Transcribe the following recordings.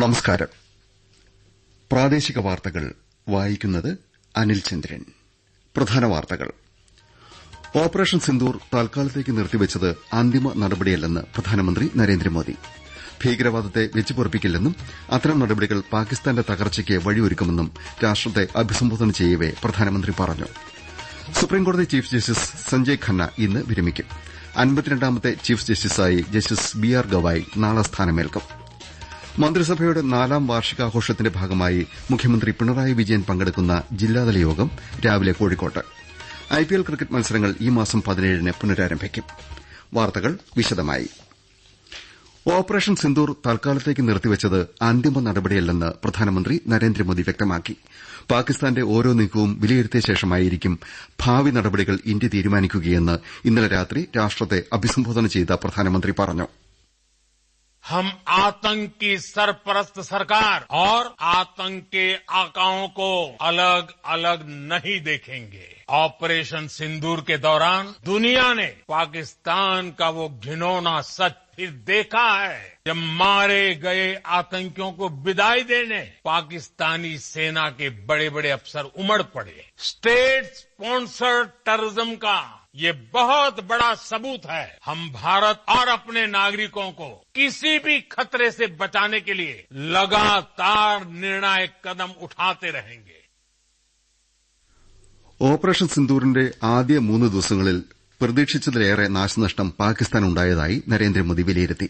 നമസ്കാരം. പ്രാദേശിക വാർത്തകൾ വായിക്കുന്നത് അനിൽ ചന്ദ്രൻ. പ്രധാന വാർത്തകൾ. ഓപ്പറേഷൻ സിന്ദൂർ തൽക്കാലത്തേക്ക് നിർത്തിവച്ചത് അന്തിമ നടപടിയല്ലെന്ന് പ്രധാനമന്ത്രി നരേന്ദ്രമോദി. ഭീകരവാദത്തെ വെച്ചുപൊറപ്പിക്കില്ലെന്നും അത്തരം നടപടികൾ പാകിസ്ഥാന്റെ തകർച്ചയ്ക്ക് വഴിയൊരുക്കുമെന്നും രാഷ്ട്രത്തെ അഭിസംബോധന ചെയ്യവെ പ്രധാനമന്ത്രി പറഞ്ഞു. സുപ്രീംകോടതി ചീഫ് ജസ്റ്റിസ് സഞ്ജയ് ഖന്ന ഇന്ന് വിരമിക്കും. അൻപത്തിരണ്ടാമത്തെ ചീഫ് ജസ്റ്റിസായി ജസ്റ്റിസ് ബി ആർ ഗവായ് നാളെ സ്ഥാനമേൽക്കും. മന്ത്രിസഭയുടെ നാലാം വാർഷികാഘോഷത്തിന്റെ ഭാഗമായി മുഖ്യമന്ത്രി പിണറായി വിജയൻ പങ്കെടുക്കുന്ന ജില്ലാതല യോഗം രാവിലെ കോഴിക്കോട്ട്. ഐപിഎൽ ക്രിക്കറ്റ് മത്സരങ്ങൾ ഈ മാസം പതിനേഴിന് പുനരാരംഭിക്കും. വാർത്തകൾ വിശദമായി. ഓപ്പറേഷൻ സിന്ദൂർ തൽക്കാലത്തേക്ക് നിർത്തിവച്ചത് അന്തിമ നടപടിയല്ലെന്ന് പ്രധാനമന്ത്രി നരേന്ദ്രമോദി വ്യക്തമാക്കി. പാകിസ്ഥാന്റെ ഓരോ നീക്കവും വിലയിരുത്തിയ ശേഷമായിരിക്കും ഭാവി നടപടികൾ ഇന്ത്യ തീരുമാനിക്കുകയെന്ന് ഇന്നലെ രാത്രി രാഷ്ട്രത്തെ അഭിസംബോധന ചെയ്ത പ്രധാനമന്ത്രി പറഞ്ഞു. हम आतंक की सरपरस्त सरकार और आतंक के आकाओं को अलग अलग नहीं देखेंगे। ऑपरेशन सिंदूर के दौरान दुनिया ने पाकिस्तान का वो घिनौना सच फिर देखा है। जब मारे गए आतंकियों को विदाई देने पाकिस्तानी सेना के बड़े बड़े अफसर उमड़ पड़े। स्टेट स्पॉन्सर्ड टेररिज्म का ये बहुत बड़ा सबूत है हम भारत और अपने नागरिकों को किसी भी खतरे से बचाने के लिए लगातार निर्णायक कदम उठाते रहेंगे ഓപ്പറേഷൻ സിന്ദൂറിന്റെ ആദ്യ മൂന്ന് ദിവസങ്ങളിൽ പ്രതീക്ഷിച്ചതിലേറെ നാശനഷ്ടം പാകിസ്ഥാൻ പാകിസ്ഥാനുണ്ടായതായി നരേന്ദ്രമോദി വിലയിരുത്തി.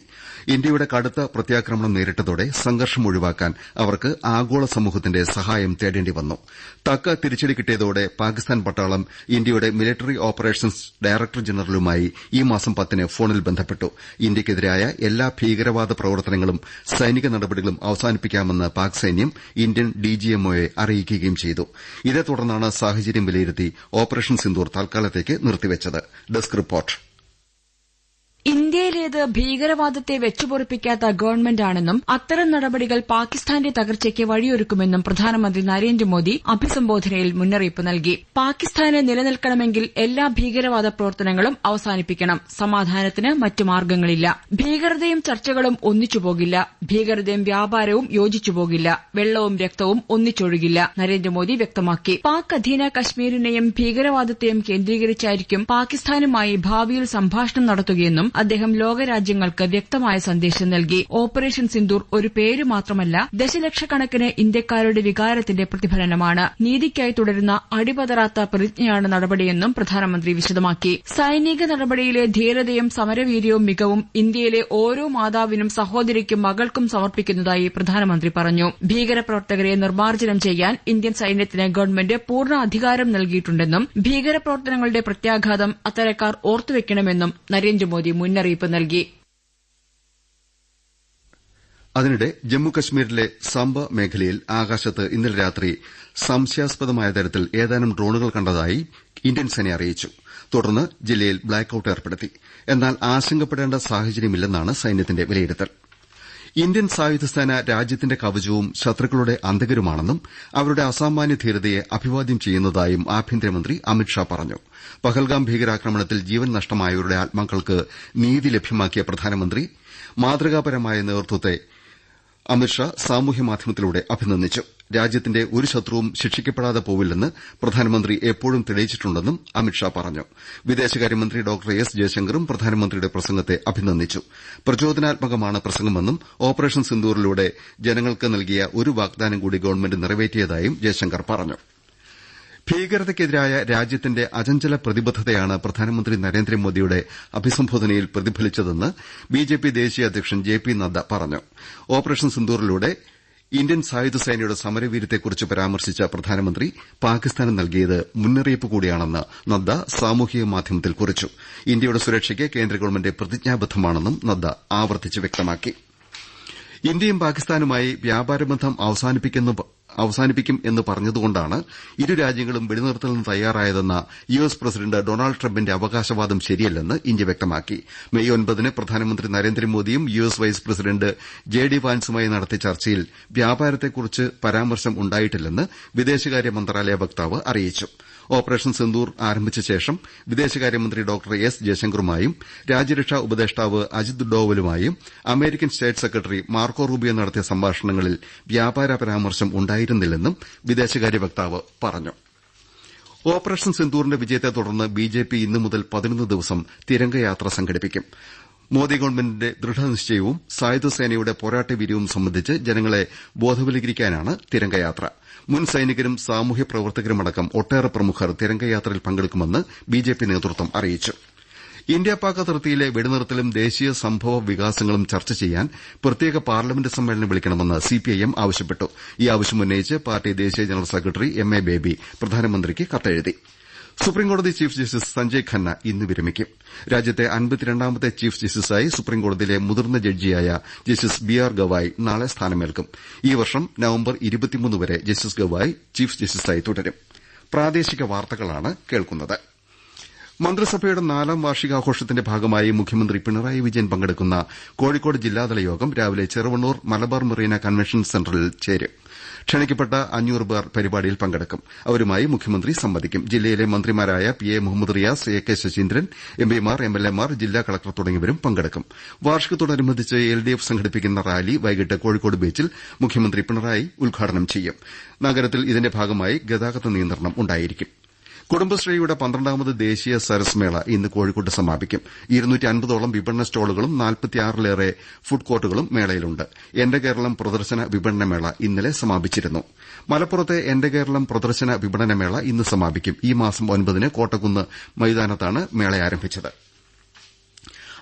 ഇന്ത്യയുടെ കടുത്ത പ്രത്യാക്രമണം നേരിട്ടതോടെ സംഘർഷം ഒഴിവാക്കാൻ അവർക്ക് ആഗോള സമൂഹത്തിന്റെ സഹായം തേടേണ്ടി വന്നു. തക്ക തിരിച്ചടി കിട്ടിയതോടെ പാകിസ്ഥാൻ പട്ടാളം ഇന്ത്യയുടെ മിലിറ്ററി ഓപ്പറേഷൻസ് ഡയറക്ടർ ജനറലുമായി ഈ മാസം പത്തിന് ഫോണിൽ ബന്ധപ്പെട്ടു. ഇന്ത്യക്കെതിരായ എല്ലാ ഭീകരവാദ പ്രവർത്തനങ്ങളും സൈനിക നടപടികളും അവസാനിപ്പിക്കാമെന്ന് പാക് സൈന്യം ഇന്ത്യൻ ഡിജിഎംഒയെ അറിയിക്കുകയും ചെയ്തു. ഇതേ തുടർന്നാണ് സാഹചര്യം വിലയിരുത്തി ഓപ്പറേഷൻ സിന്ദൂർ തൽക്കാലത്തേക്ക് നിർത്തിവച്ചത്. ഡെസ്ക് റിപ്പോർട്ട് ഇന്ത്യയിലേത് ഭീകരവാദത്തെ വെച്ചുപൊറിപ്പിക്കാത്ത ഗവൺമെന്റാണെന്നും അത്തരം നടപടികൾ പാകിസ്ഥാന്റെ തകർച്ചയ്ക്ക് വഴിയൊരുക്കുമെന്നും പ്രധാനമന്ത്രി നരേന്ദ്രമോദി അഭിസംബോധനയിൽ മുന്നറിയിപ്പ് നൽകി. പാകിസ്ഥാന് നിലനിൽക്കണമെങ്കിൽ എല്ലാ ഭീകരവാദ പ്രവർത്തനങ്ങളും അവസാനിപ്പിക്കണം. സമാധാനത്തിന് മറ്റു മാർഗങ്ങളില്ല ഭീകരതയും ചർച്ചകളും ഒന്നിച്ചുപോകില്ല. ഭീകരതയും വ്യാപാരവും യോജിച്ചുപോകില്ല. വെള്ളവും രക്തവും ഒന്നിച്ചൊഴുകില്ല. നരേന്ദ്രമോദി വ്യക്തമാക്കി. പാക് അധീന കശ്മീരിനെയും ഭീകരവാദത്തെയും കേന്ദ്രീകരിച്ചായിരിക്കും പാകിസ്ഥാനുമായി ഭാവിയിൽ സംഭാഷണം നടത്തുകയെന്നും അദ്ദേഹം ലോകരാജ്യങ്ങൾക്ക് വ്യക്തമായ സന്ദേശം നൽകി. ഓപ്പറേഷൻ സിന്ദൂർ ഒരു പേര് മാത്രമല്ല ദശലക്ഷക്കണക്കിന് ഇന്ത്യക്കാരുടെ വികാരത്തിന്റെ പ്രതിഫലനമാണ്. നീതിക്കായി തുടരുന്ന അടിപതറാത്ത പ്രതിജ്ഞയാണ് നടപടിയെന്നും പ്രധാനമന്ത്രി വിശദമാക്കി. സൈനിക നടപടിയിലെ ധീരതയും സമരവീര്യവും മികവും ഇന്ത്യയിലെ ഓരോ മാതാവിനും സഹോദരിക്കും മകൾക്കും സമർപ്പിക്കുന്നതായി പ്രധാനമന്ത്രി പറഞ്ഞു. ഭീകരപ്രവർത്തകരെ നിർമ്മാർജനം ചെയ്യാൻ ഇന്ത്യൻ സൈന്യത്തിന് ഗവൺമെന്റ് പൂർണ അധികാരം നൽകിയിട്ടുണ്ടെന്നും ഭീകരപ്രവർത്തനങ്ങളുടെ പ്രത്യാഘാതം അത്തരക്കാർ ഓർത്തുവെക്കണമെന്നും നരേന്ദ്രമോദി മുന്നറിയിപ്പ് നൽകി. അതിനിടെ ജമ്മുകശ്മീരിലെ സംബ മേഖലയിൽ ആകാശത്ത് ഇന്നലെ രാത്രി സംശയാസ്പദമായ തരത്തിൽ ഏതാനും ഡ്രോണുകൾ കണ്ടതായി ഇന്ത്യൻ സേന അറിയിച്ചു. തുടർന്ന് ജില്ലയിൽ ബ്ലാക്കൌട്ട് ഏർപ്പെടുത്തി. എന്നാൽ ആശങ്കപ്പെടേണ്ട സാഹചര്യമില്ലെന്നാണ് സൈന്യത്തിന്റെ വിലയിരുത്തൽ. ഇന്ത്യൻ സായുധസേന രാജ്യത്തിന്റെ കവചവും ശത്രുക്കളുടെ അന്തകരുമാണെന്നും അവരുടെ അസാമാന്യ ധീരതയെ അഭിവാദ്യം ചെയ്യുന്നതായും ആഭ്യന്തരമന്ത്രി അമിത്ഷാ പറഞ്ഞു. പഹൽഗാം ഭീകരാക്രമണത്തിൽ ജീവൻ നഷ്ടമായവരുടെ ആത്മാക്കൾക്ക് നീതി ലഭ്യമാക്കിയ പ്രധാനമന്ത്രി മാതൃകാപരമായ നേതൃത്വത്തെ അമിത്ഷാ സാമൂഹ്യമാധ്യമത്തിലൂടെ അഭിനന്ദിച്ചു. രാജ്യത്തിന്റെ ഒരു ശത്രുവും ശിക്ഷിക്കപ്പെടാതെ പോവില്ലെന്ന് പ്രധാനമന്ത്രി എപ്പോഴും തെളിയിച്ചിട്ടുണ്ടെന്നും അമിത്ഷാ പറഞ്ഞു. വിദേശകാര്യമന്ത്രി ഡോക്ടർ എസ് ജയശങ്കറും പ്രധാനമന്ത്രിയുടെ പ്രസംഗത്തെ അഭിനന്ദിച്ചു. പ്രചോദനാത്മകമാണ് പ്രസംഗമെന്നും ഓപ്പറേഷൻ സിന്ദൂറിലൂടെ ജനങ്ങൾക്ക് നൽകിയ ഒരു വാഗ്ദാനം കൂടി ഗവൺമെന്റ് നിറവേറ്റിയതായും ജയശങ്കർ പറഞ്ഞു. ഭീകരതയ്ക്കെതിരായ രാജ്യത്തിന്റെ അചഞ്ചല പ്രതിബദ്ധതയാണ് പ്രധാനമന്ത്രി നരേന്ദ്രമോദിയുടെ അഭിസംബോധനയിൽ പ്രതിഫലിച്ചതെന്ന് ബിജെപി ദേശീയ അധ്യക്ഷൻ ജെ പി നദ്ദ പറഞ്ഞു. ഓപ്പറേഷൻ സിന്ദൂറിലൂടെ ഇന്ത്യൻ സായുധ സേനയുടെ സമരവീര്യത്തെക്കുറിച്ച് പരാമർശിച്ച പ്രധാനമന്ത്രി പാകിസ്ഥാന് നൽകിയത് മുന്നറിയിപ്പ് കൂടിയാണെന്ന് നദ്ദ സാമൂഹിക മാധ്യമത്തിൽ കുറിച്ചു. ഇന്ത്യയുടെ സുരക്ഷയ്ക്ക് കേന്ദ്ര ഗവൺമെന്റ് പ്രതിജ്ഞാബദ്ധമാണെന്നും നദ്ദ ആവർത്തിച്ച് വ്യക്തമാക്കി. ഇന്ത്യയും പാകിസ്ഥാനുമായി വ്യാപാരബന്ധം അവസാനിപ്പിക്കും എന്ന് പറഞ്ഞതുകൊണ്ടാണ് ഇരു രാജ്യങ്ങളും വെടിനിർത്തലിന് തയ്യാറായതെന്ന യു എസ് പ്രസിഡന്റ് ഡൊണാൾഡ് ട്രംപിന്റെ അവകാശവാദം ശരിയല്ലെന്ന് ഇന്ത്യ വ്യക്തമാക്കി. മെയ് ഒൻപതിന് പ്രധാനമന്ത്രി നരേന്ദ്രമോദിയും U S vice president J D വാൻസുമായി നടത്തിയ ചർച്ചയിൽ വ്യാപാരത്തെക്കുറിച്ച് പരാമർശം ഉണ്ടായിട്ടില്ലെന്ന് വിദേശകാര്യ മന്ത്രാലയ വക്താവ് അറിയിച്ചു. ഓപ്പറേഷൻ സിന്ദൂർ ആരംഭിച്ച ശേഷം വിദേശകാര്യമന്ത്രി ഡോക്ടർ എസ് ജയശങ്കറുമായും രാജ്യരക്ഷാ ഉപദേഷ്ടാവ് Ajit ഡോവലുമായും American state secretary Marco Rubio നടത്തിയ സംഭാഷണങ്ങളിൽ വ്യാപാര പരാമർശം ഉണ്ടായിരുന്നില്ലെന്നും വിദേശകാര്യ വക്താവ് പറഞ്ഞു. ഓപ്പറേഷൻ സിന്ദൂറിന്റെ വിജയത്തെ തുടർന്ന് ബിജെപി ഇന്നു മുതൽ പതിനൊന്ന് ദിവസം തിരംഗയാത്ര സംഘടിപ്പിക്കും. മോദി ഗവൺമെന്റിന്റെ ദൃഢനിശ്ചയവും സായുധ സേനയുടെ പോരാട്ടവീര്യവും സംബന്ധിച്ച് ജനങ്ങളെ ബോധവൽക്കരിക്കാനാണ് തിരംഗയാത്ര മുൻ സൈനികരും സാമൂഹ്യ പ്രവർത്തകരുമടക്കം ഒട്ടേറെ പ്രമുഖർ തിരംഗയാത്രയിൽ പങ്കെടുക്കുമെന്ന് ബിജെപി നേതൃത്വം അറിയിച്ചു. ഇന്ത്യ പാക് അതിർത്തിയിലെ വെടിനിർത്തലും ദേശീയ സംഭവ വികാസങ്ങളും ചർച്ച ചെയ്യാൻ പ്രത്യേക പാർലമെന്റ് സമ്മേളനം വിളിക്കണമെന്ന് സിപിഐഎം ആവശ്യപ്പെട്ടു. ഈ ആവശ്യം ഉന്നയിച്ച് പാർട്ടി ദേശീയ general secretary M A Baby പ്രധാനമന്ത്രിക്ക് കത്തെഴുതി. സുപ്രീംകോടതി ചീഫ് ജസ്റ്റിസ് സഞ്ജയ് ഖന്ന ഇന്ന് വിരമിക്കും. രാജ്യത്തെ അൻപത്തിരണ്ടാമത്തെ ചീഫ് ജസ്റ്റിസായി സുപ്രീംകോടതിയിലെ മുതിർന്ന ജഡ്ജിയായ ജസ്റ്റിസ് ബി ആർ ഗവായ് നാളെ സ്ഥാനമേൽക്കും. ഈ വർഷം നവംബർ വരെ ജസ്റ്റിസ് ഗവായ് ചീഫ് ജസ്റ്റിസായി തുടരും. മന്ത്രിസഭയുടെ നാലാം വാർഷികാഘോഷത്തിന്റെ ഭാഗമായി മുഖ്യമന്ത്രി പിണറായി വിജയൻ പങ്കെടുക്കുന്ന കോഴിക്കോട് ജില്ലാതല യോഗം രാവിലെ ചെറുവണ്ണൂർ മലബാർ മെറീന കൺവെൻഷൻ സെന്ററിൽ ചേരും. ക്ഷണിക്കപ്പെട്ട അഞ്ഞൂറ് പേർ പരിപാടിയിൽ പങ്കെടുക്കും. അവരുമായി മുഖ്യമന്ത്രി സംവദിക്കും. ജില്ലയിലെ മന്ത്രിമാരായ P A Muhammad Riyas A K Saseendran എംപിമാർ എംഎൽഎമാർ ജില്ലാ കളക്ടർ തുടങ്ങിയവരും പങ്കെടുക്കും. വാർഷികത്തോടനുബന്ധിച്ച് എൽ ഡി എഫ് സംഘടിപ്പിക്കുന്ന റാലി വൈകിട്ട് കോഴിക്കോട് ബീച്ചിൽ മുഖ്യമന്ത്രി പിണറായി ഉദ്ഘാടനം ചെയ്യും. നഗരത്തിൽ ഇതിന്റെ ഭാഗമായി ഗതാഗത നിയന്ത്രണം ഉണ്ടായിരിക്കും. കുടുംബശ്രീയുടെ പന്ത്രണ്ടാമത് ദേശീയ സരസ് മേള ഇന്ന് കോഴിക്കോട്ട് സമാപിക്കും. ഇരുന്നൂറ്റൻപതോളം വിപണന സ്റ്റാളുകളും നാൽപ്പത്തിയാറിലേറെ ഫുഡ് കോർട്ടുകളും മേളയിലുണ്ട്. എന്റെ കേരളം പ്രദർശന വിപണന മേള ഇന്നലെ സമാപിച്ചിരുന്നു. മലപ്പുറത്തെ എന്റെ കേരളം പ്രദർശന വിപണന മേള ഇന്ന് സമാപിക്കും. ഈ മാസം ഒൻപതിന് കോട്ടക്കുന്ന് മൈതാനത്താണ് മേള ആരംഭിച്ചത്.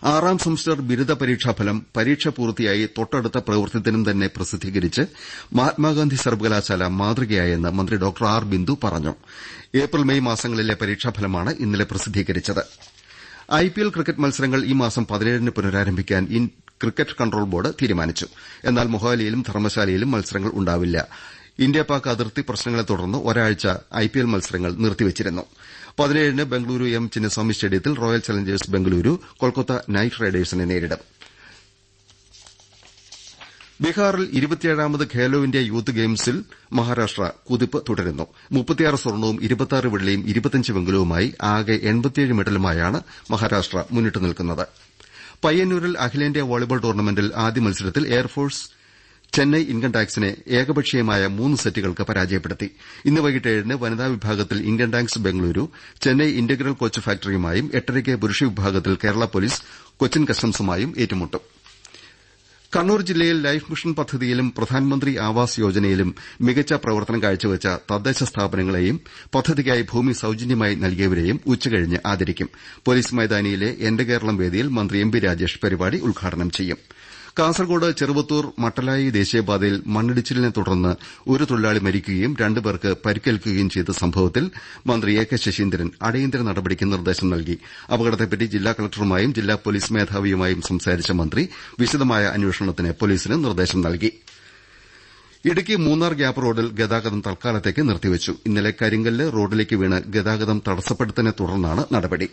ആറാം സെമസ്റ്റർ ബിരുദ പരീക്ഷാഫലം പരീക്ഷ പൂർത്തിയായി തൊട്ടടുത്ത പ്രവൃത്തിദിനം തന്നെ പ്രസിദ്ധീകരിച്ച് മഹാത്മാഗാന്ധി സർവകലാശാല മാതൃകയായെന്ന് മന്ത്രി ഡോക്ടർ ആർ ബിന്ദു പറഞ്ഞു. ഏപ്രിൽ മെയ് മാസങ്ങളിലെ പരീക്ഷാഫലമാണ് ഇന്നലെ പ്രസിദ്ധീകരിച്ചത്. ഐപിഎൽ ക്രിക്കറ്റ് മത്സരങ്ങൾ ഈ മാസം പതിനേഴിന് പുനരാരംഭിക്കാൻ ക്രിക്കറ്റ് കൺട്രോൾ ബോർഡ് തീരുമാനിച്ചു. എന്നാൽ മൊഹാലിയിലും ധർമ്മശാലയിലും മത്സരങ്ങൾ ഉണ്ടാവില്ല. ഇന്ത്യ പാക് അതിർത്തി പ്രശ്നങ്ങളെ തുടർന്ന് ഒരാഴ്ച ഐപിഎൽ മത്സരങ്ങൾ നിർത്തിവച്ചിരുന്നു. പതിനേഴിന് ബംഗളൂരു എം ചിന്നസ്വാമി സ്റ്റേഡിയത്തിൽ royal challengers Bengaluru Kolkata knight റൈഡേഴ്സിനെ നേരിടും. ബീഹാറിൽ ഇരുപത്തിയേഴാമത് ഖേലോ ഇന്ത്യ യൂത്ത് ഗെയിംസിൽ മഹാരാഷ്ട്ര കുതിപ്പ് തുടരുന്നു. മുപ്പത്തിയാറ് സ്വർണവും ഇരുപത്തിയാറ് വെള്ളിയും ഇരുപത്തിയഞ്ച് വെങ്കലവുമായി ആകെ എൺപത്തിയേഴ് മെഡലുമായാണ് മഹാരാഷ്ട്ര മുന്നിട്ട് നിൽക്കുന്നത്. പയ്യന്നൂരിൽ അഖിലേന്ത്യാ വോളിബോൾ ടൂർണമെന്റിൽ ആദ്യ മത്സരത്തിൽ എയർഫോഴ്സ് ചെന്നൈ ഇൻകം ടാക്സിനെ ഏകപക്ഷീയമായ മൂന്ന് സെറ്റുകൾക്ക് പരാജയപ്പെടുത്തി. ഇന്ന് വൈകിട്ട് ഏഴിന് വനിതാ വിഭാഗത്തിൽ Indian tax Bengaluru Chennai integral coach ഫാക്ടറിയുമായും എട്ടരയ്ക്ക് പുരുഷ വിഭാഗത്തിൽ കേരള പോലീസ് കൊച്ചിൻ കസ്റ്റംസുമായും ഏറ്റുമുട്ടും. കണ്ണൂർ ജില്ലയിൽ ലൈഫ് മിഷൻ പദ്ധതിയിലും പ്രധാനമന്ത്രി ആവാസ് യോജനയിലും മികച്ച പ്രവർത്തനം കാഴ്ചവെച്ച തദ്ദേശ സ്ഥാപനങ്ങളെയും പദ്ധതിക്കായി ഭൂമി സൌജന്യമായി നൽകിയവരെയും ഉച്ചകഴിഞ്ഞ് ആദരിക്കും. പോലീസ് മൈതാനിയിലെ എന്റെ കേരളം വേദിയിൽ മന്ത്രി എം രാജേഷ് പരിപാടി ഉദ്ഘാടനം ചെയ്യും. കാസർകോട് ചെറുവത്തൂർ മട്ടലായി ദേശീയപാതയിൽ മണ്ണിടിച്ചിലിനെ തുടർന്ന് ഒരു തൊഴിലാളി മരിക്കുകയും രണ്ടുപേർക്ക് പരിക്കേൽക്കുകയും ചെയ്ത സംഭവത്തിൽ മന്ത്രി എ കെ ശശീന്ദ്രൻ അടിയന്തര നടപടിക്ക് നിർദ്ദേശം നൽകി. അപകടത്തെപ്പറ്റി ജില്ലാ കലക്ടറുമായും ജില്ലാ പോലീസ് മേധാവിയുമായും സംസാരിച്ച മന്ത്രി വിശദമായ അന്വേഷണത്തിന് പോലീസിന് നിർദ്ദേശം നൽകി. ഇടുക്കി മൂന്നാർ ഗ്യാപ്പ് റോഡിൽ ഗതാഗതം തൽക്കാലത്തേക്ക് നിർത്തിവച്ചു. ഇന്നലെ കരിങ്കല്ല് റോഡിലേക്ക് വീണ് ഗതാഗതം തടസ്സപ്പെടുത്തിനെ തുടർന്നാണ് നടപടി.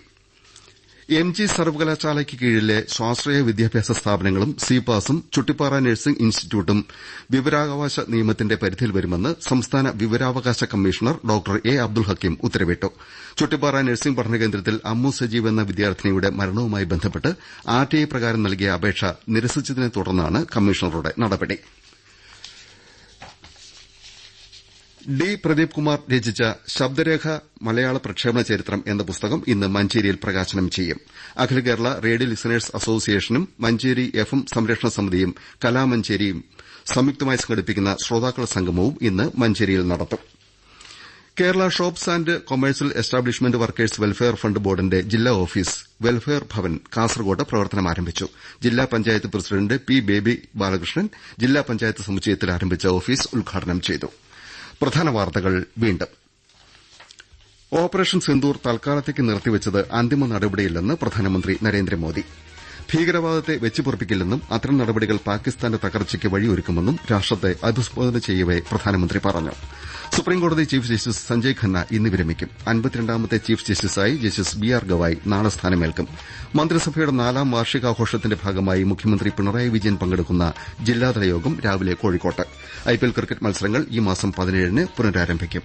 എം ജി സർവകലാശാലയ്ക്ക് കീഴിലെ സ്വാശ്രയ വിദ്യാഭ്യാസ സ്ഥാപനങ്ങളും സി പാസും ചുട്ടിപ്പാറ നഴ്സിംഗ് ഇൻസ്റ്റിറ്റ്യൂട്ടും വിവരാവകാശ നിയമത്തിന്റെ പരിധിയിൽ വരുമെന്ന് സംസ്ഥാന വിവരാവകാശ commissioner doctor A Abdul Hakeem ഉത്തരവിട്ടു. ചുട്ടിപ്പാറ നഴ്സിംഗ് പഠനകേന്ദ്രത്തിൽ അമ്മു സജീവ് എന്ന വിദ്യാർത്ഥിനിയുടെ മരണവുമായി ബന്ധപ്പെട്ട് ആർടിഐ പ്രകാരം നൽകിയ അപേക്ഷ നിരസിച്ചതിനെ തുടർന്നാണ് കമ്മീഷണറുടെ നടപടി. ഡി പ്രദീപ് കുമാർ രചിച്ച ശബ്ദരേഖ മലയാള പ്രക്ഷേപണ ചരിത്രം എന്ന പുസ്തകം ഇന്ന് മഞ്ചേരിയിൽ പ്രകാശനം ചെയ്യും. അഖില കേരള റേഡിയോ ലിസണേഴ്സ് അസോസിയേഷനും മഞ്ചേരി എഫ് എം സംരക്ഷണ സമിതിയും കലാമഞ്ചേരിയും സംയുക്തമായി സംഘടിപ്പിക്കുന്ന ശ്രോതാക്കളുടെ സംഗമവും ഇന്ന് മഞ്ചേരിയിൽ നടത്തും. Kerala shops and commercial establishment workers welfare fund ബോർഡിന്റെ ജില്ലാ ഓഫീസ് വെൽഫെയർ ഭവൻ കാസർകോട്ട് പ്രവർത്തനം ആരംഭിച്ചു. ജില്ലാ പഞ്ചായത്ത് പ്രസിഡന്റ് പി ബേബി ബാലകൃഷ്ണൻ ജില്ലാ പഞ്ചായത്ത് സമുച്ചയത്തിൽ ആരംഭിച്ച ഓഫീസ് ഉദ്ഘാടനം ചെയ്തു. പ്രധാന വാർത്തകൾ വീണ്ടും. ഓപ്പറേഷൻ സിന്ദൂർ തൽക്കാലത്തേക്ക് നിർത്തിവച്ചത് അന്തിമ നടപടിയില്ലെന്ന് പ്രധാനമന്ത്രി നരേന്ദ്രമോദി. ഭീകരവാദത്തെ വെച്ചുപൊറുപ്പിക്കില്ലെന്നും അത്തരം നടപടികൾ പാകിസ്ഥാന്റെ തകർച്ചയ്ക്ക് വഴിയൊരുക്കുമെന്നും രാഷ്ട്രത്തെ അഭിസംബോധന ചെയ്യവെ പ്രധാനമന്ത്രി പറഞ്ഞു. സുപ്രീംകോടതി ചീഫ് ജസ്റ്റിസ് സഞ്ജയ് ഖന്ന ഇന്ന് വിരമിക്കും. അൻപത്തിരണ്ടാമത്തെ ചീഫ് ജസ്റ്റിസായി ജസ്റ്റിസ് ബി ആർ ഗവായ് നാളെ സ്ഥാനമേൽക്കും. മന്ത്രിസഭയുടെ നാലാം വാർഷികാഘോഷത്തിന്റെ ഭാഗമായി മുഖ്യമന്ത്രി പിണറായി വിജയൻ പങ്കെടുക്കുന്ന ജില്ലാതല യോഗം രാവിലെ കോഴിക്കോട്ട്. ഐപിഎൽ ക്രിക്കറ്റ് മത്സരങ്ങൾ ഈ മാസം പതിനേഴിന് പുനരാരംഭിക്കും.